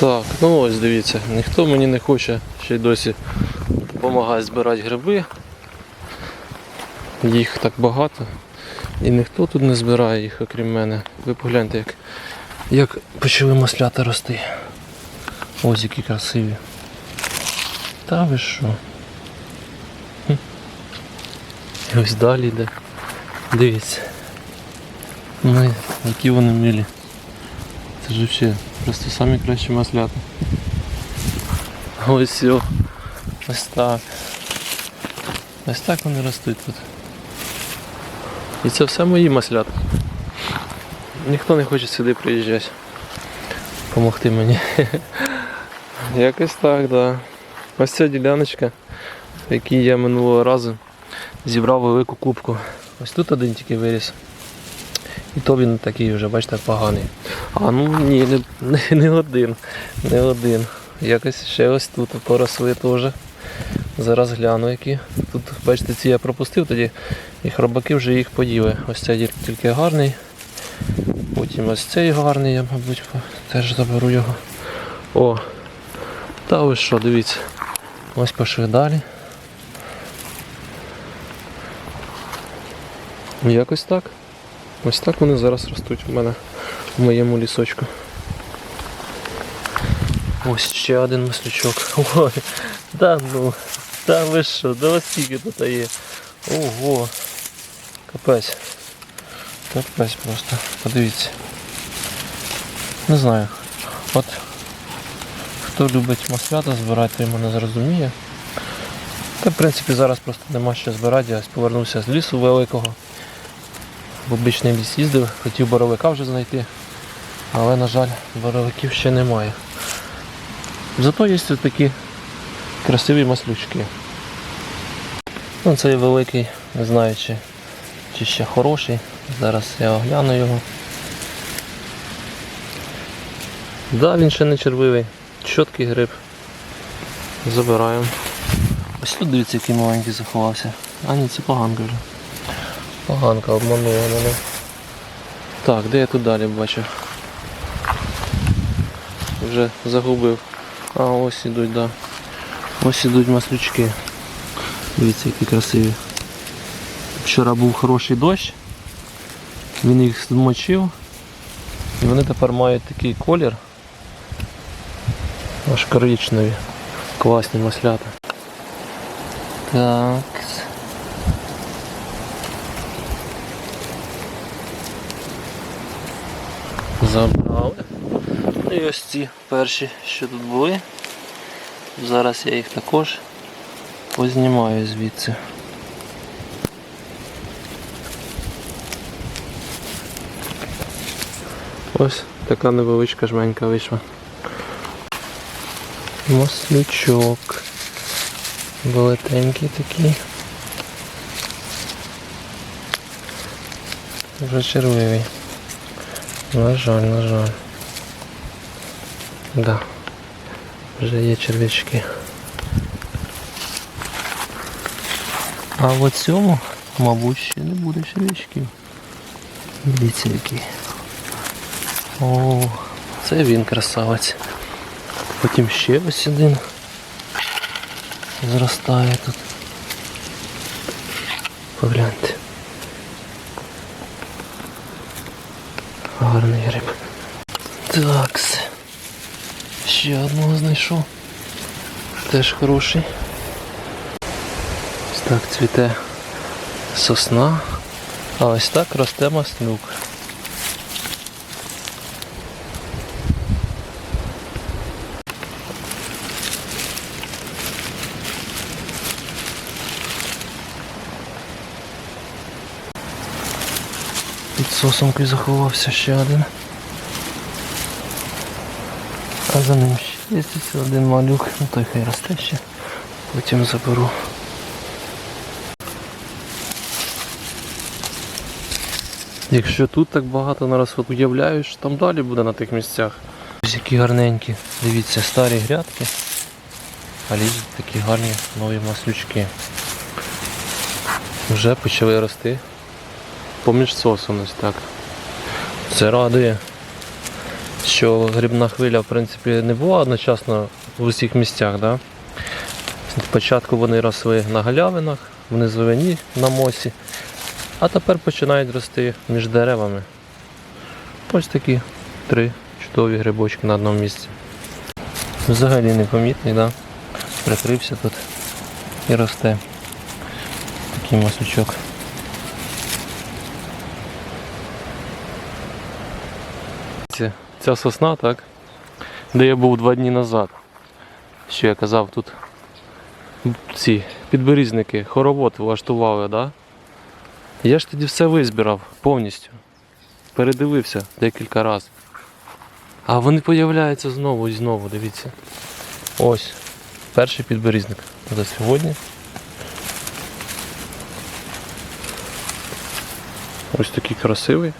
Так, ну ось дивіться, ніхто мені не хоче ще й досі допомагає збирати гриби. Їх так багато. І ніхто тут не збирає їх, окрім мене. Ви погляньте, як, як почали маслята рости. Ось які красиві. Та ви що? І ось далі йде. Дивіться. Ну, які вони милі. Це ж взагалі просто самі кращі маслята. Ось все. Ось так. Ось так вони ростуть тут. І це все мої маслята. Ніхто не хоче сюди приїжджати. Помогти мені. Якось так, да. Ось ця діляночка, в якій я минулого разу зібрав велику кубку. Ось тут один тільки виріс. І то він такий вже, бачите, поганий. А ну ні, не, не, не один. Не один. Якось ще ось тут поросли теж. Зараз гляну які. Тут, бачите, ці я пропустив тоді, і хробаки вже їх поділи. Ось цей тільки гарний. Потім ось цей гарний, я, мабуть, теж заберу його. О! Та ось що, дивіться. Ось пішли далі. Якось так. Ось так вони зараз ростуть у мене в моєму лісочку. Ось ще один маслючок. Ой, да ну, та ви що, да ось скільки тут є. Ого. Капець. Капець просто. Подивіться. Не знаю. От хто любить маслята збирати, той мене зрозуміє. Та в принципі зараз просто нема що збирати, я повернувся з лісу великого. В обичний ліс їздив, хотів боровика вже знайти, але, на жаль, боровиків ще немає. Зато є ось такі красиві маслючки. Ну, цей великий, не знаю чи, чи ще хороший. Зараз я огляну його. Да, він ще не червивий. Чіткий гриб. Забираємо. Ось тут дивіться, який маленький заховався. А ні, це поганка вже. Поганка обманула мене. Так, де я тут далі бачу? Вже загубив. А ось ідуть, да. Ось ідуть маслючки. Дивіться, які красиві. Вчора був хороший дощ. Він їх змочив. І вони тепер мають такий колір. Аж коричневі. Класні маслята. Так. Забрали. Ну і ось ці перші, що тут були. Зараз я їх також познімаю звідси. Ось така невеличка жменька вийшла. Маслючок. Велетенький такий. Вже червивий. На жаль, на жаль. Да. Вже є черв'ячки. А в цьому, мабуть, ще не буде черв'ячків. Дивіться який. О, це він красавець. Потім ще ось один зростає тут. Погляньте. Гарний гриб. Так. Ще одного знайшов. Теж хороший. Ось так цвіте сосна. А ось так росте маслюк. Під заховався ще один. А за ним ще є один малюк, ну той хай росте ще. Потім заберу. Якщо тут так багато нараз уявляю, що там далі буде на тих місцях. Ось які гарненькі. Дивіться, старі грядки. А лізуть такі гарні нові маслючки. Вже почали рости поміж сосом ось так. Це радує. що грибна хвиля в принципі не була одночасно в усіх місцях. Да? Спочатку вони росли на галявинах, в низовині на мосі, а тепер починають рости між деревами. Ось такі три чудові грибочки на одному місці. Взагалі непомітний, да? прикрився тут і росте. Такий масочок. Це- Ця сосна, так? Де я був два дні назад. Що я казав, тут ці підберізники, хоровод влаштували, да? Я ж тоді все визбирав повністю. Передивився декілька разів. А вони появляються знову і знову, дивіться. Ось. Перший підберізник за сьогодні. Ось такий красивий.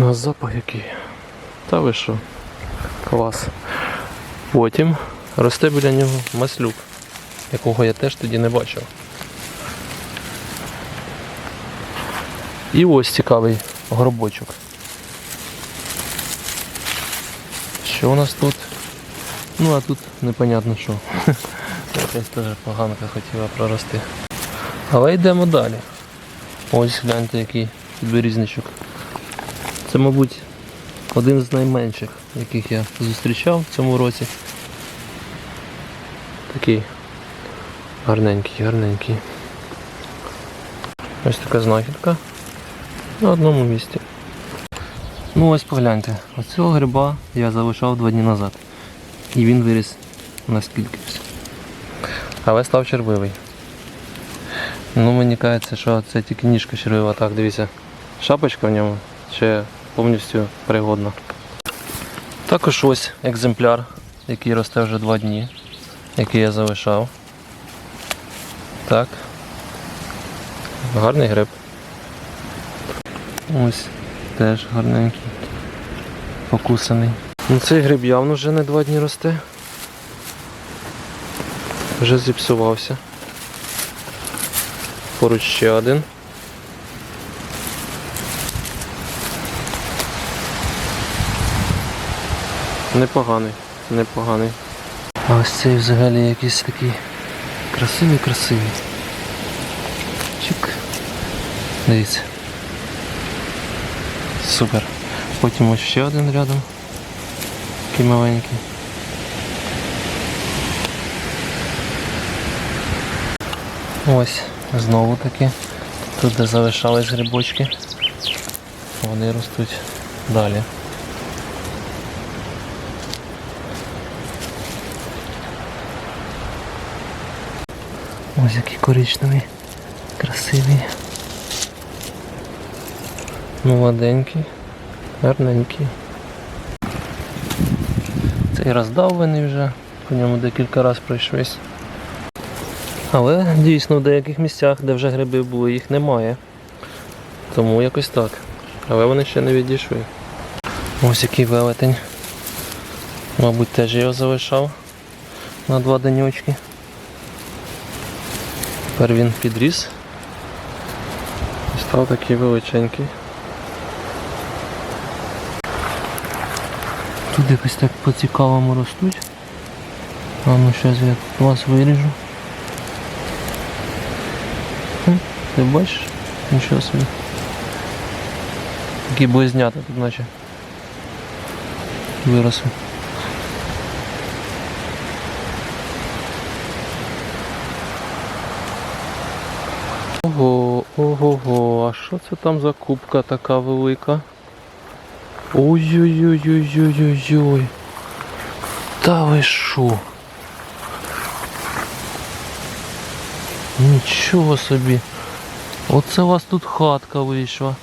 Ммм, на запах який. Та ви що? Клас. Потім росте біля нього маслюк, якого я теж тоді не бачив. І ось цікавий горбочок. Що у нас тут? Ну а тут непонятно що. Якась теж поганка хотіла прорости. Але йдемо далі. Ось гляньте який підберізничок. Це, мабуть, один з найменших, яких я зустрічав в цьому році. Такий гарненький, гарненький. Ось така знахідка на одному місці. Ну ось погляньте, оцього гриба я залишав два дні назад. І він виріс наскільки. Але став червивий. Ну мені кажеться, що це тільки ніжка червива. Так, дивіться. Шапочка в ньому ще повністю пригодна. Також ось екземпляр, який росте вже два дні, який я залишав. Так. Гарний гриб. Ось теж гарненький. Покусаний. Ну цей гриб явно вже не два дні росте. Вже зіпсувався. Поруч ще один. Непоганий, непоганий. А ось цей взагалі якийсь такий красивий, красивий. Чик. Дивіться. Супер. Потім ось ще один рядом. Такий маленький. Ось, знову таки. Тут де залишались грибочки. Вони ростуть далі. Ось який коричневий, красивий. Молоденький, гарненький. Цей роздавлений вже, по ньому декілька разів пройшлись. Але дійсно в деяких місцях, де вже гриби були, їх немає. Тому якось так. Але вони ще не відійшли. Ось який велетень. Мабуть, теж його залишав на два денечки. Тепер він підріс. І став такий величенький. Тут якось так по-цікавому ростуть. А ну зараз я вас виріжу. Ти бачиш? Нічого собі. Такі близнята тут наче. Виросли. Ого, ого, го а що це там за кубка така велика? Ой-ой-ой-ой-ой-ой-ой. Та ви шо? Нічого собі. Оце у вас тут хатка вийшла.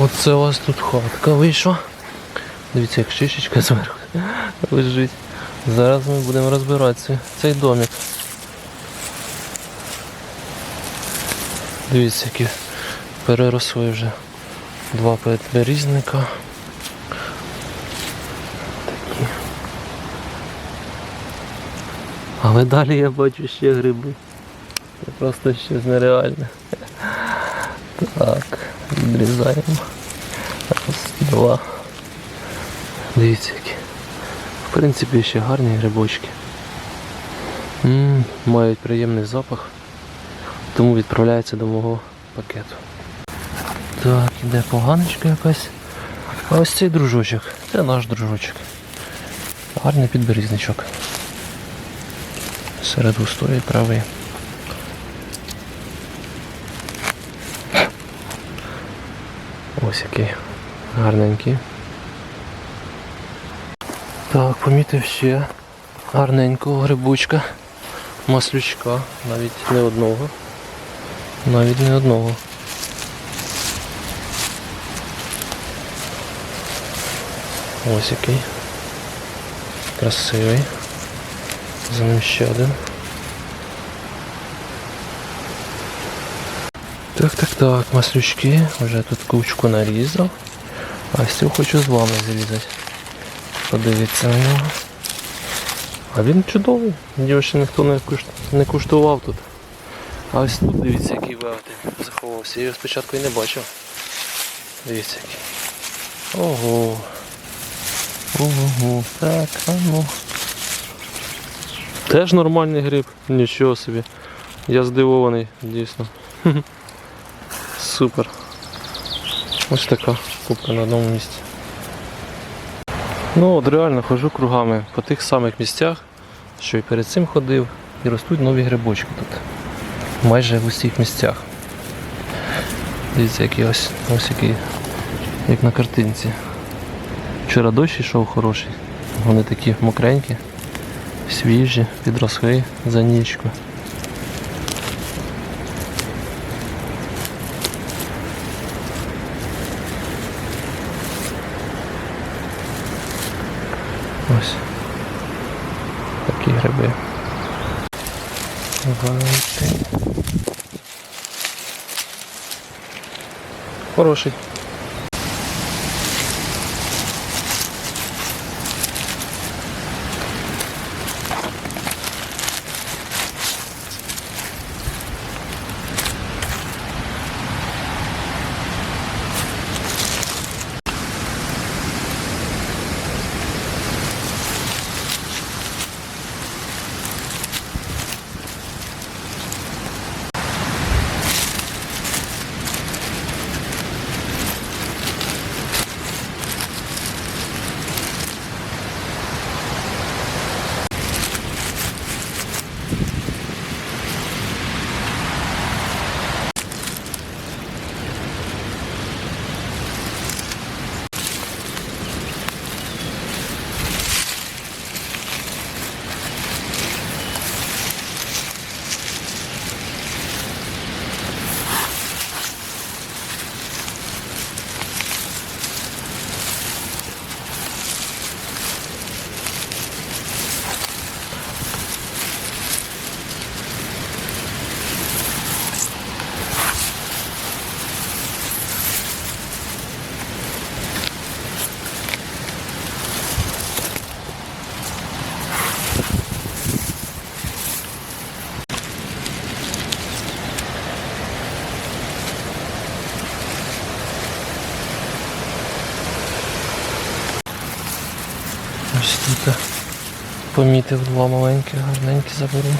Оце у вас тут хатка вийшла. Дивіться, як шишечка зверху лежить. Зараз ми будемо розбирати цей домик. Дивіться, які переросли вже два підберізника. Такі. Але далі я бачу ще гриби. Це просто щось нереальне. Так, відрізаємо. Раз, два. Дивіться які. В принципі, ще гарні грибочки. м мають приємний запах, тому відправляється до мого пакету. Так, іде поганочка якась. А ось цей дружочок. Це наш дружочок. Гарний підберізничок. Серед густої трави. Ось який гарненький. Так, помітив ще гарненького грибочка, маслючка, навіть не одного. Навіть не одного. Ось який. Красивий. За ним ще один. Так, так, так, маслючки. Вже тут кучку нарізав. А ось хочу з вами зрізати. Подивіться на нього. А він чудовий. Його ще ніхто не куштував тут. А ось тут дивіться, який велетень заховався. Я його спочатку і не бачив. Дивіться який. Ого. Ого. Так, а ну. Теж нормальний гриб. Нічого собі. Я здивований, дійсно. Супер. Ось така купка на одному місці. Ну от реально ходжу кругами по тих самих місцях, що і перед цим ходив, і ростуть нові грибочки тут. Майже в усіх місцях. Дивіться, який ось, ось який, як на картинці. Вчора дощ йшов хороший. Вони такі мокренькі, свіжі, підросли за нічку. Ось. Такі гриби. Великий. Хороший. Ось тут помітив два маленькі, гарненькі заберу.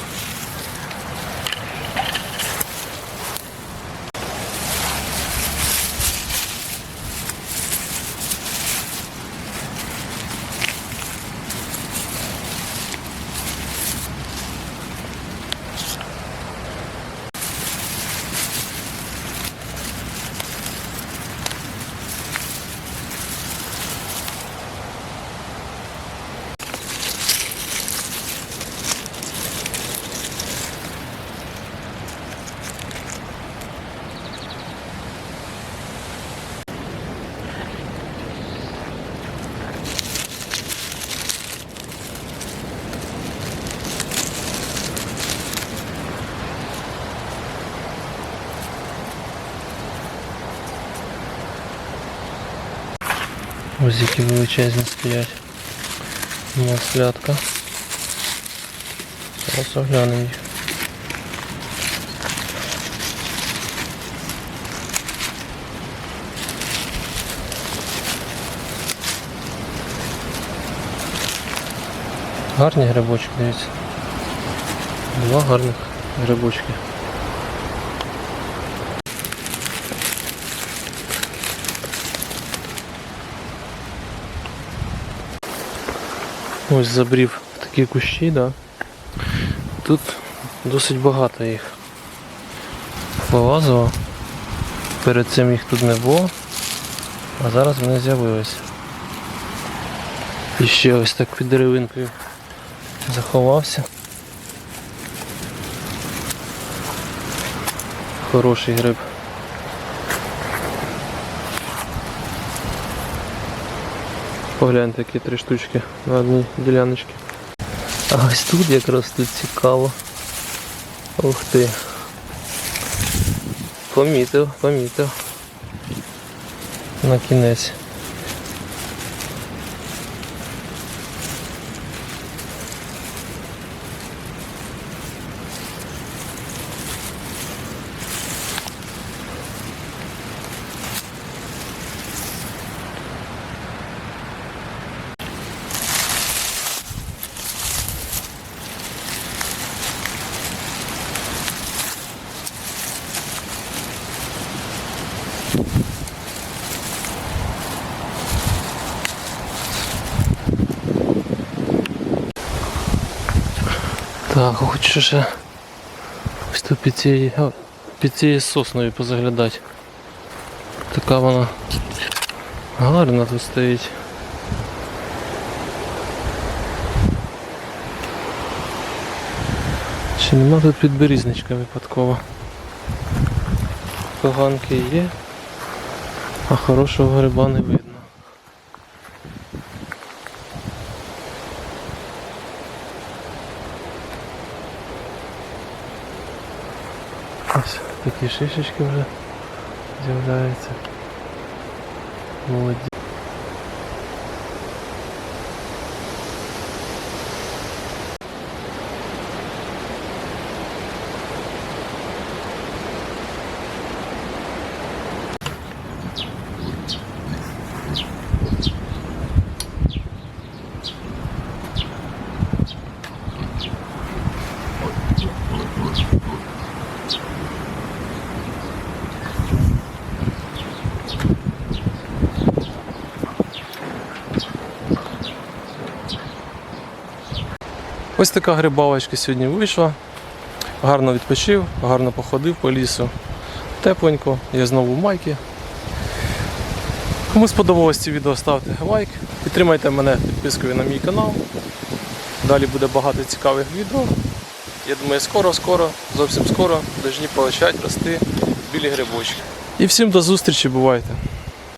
Ось які величезні стоять. Маслятка. Зараз оглянемо їх. Гарні грибочки, дивіться. Два гарних грибочки. Ось забрів такі кущі, да. Тут досить багато їх. Повазило. Перед цим їх тут не було, а зараз вони з'явилися. І ще ось так під деревинкою заховався. Хороший гриб. Погляньте, які три штучки на одній діляночці. А ось тут якраз тут цікаво. Ух ти. Помітив, помітив. На кінець. Так, хочу ще ось тут під цією, під цією сосною позаглядати. Така вона гарна тут стоїть. Чи нема тут підберізничка випадково? Поганки є, а хорошого гриба не видно. Ось такі шишечки вже з'являються. Молоді. Ось така грибалочка сьогодні вийшла. Гарно відпочив, гарно походив по лісу. Тепленько, я знову в майки. Кому сподобалось це відео, ставте лайк, підтримайте мене підпискою на мій канал. Далі буде багато цікавих відео. Я думаю, скоро-скоро, зовсім скоро, повинні почати рости білі грибочки. І всім до зустрічі, бувайте!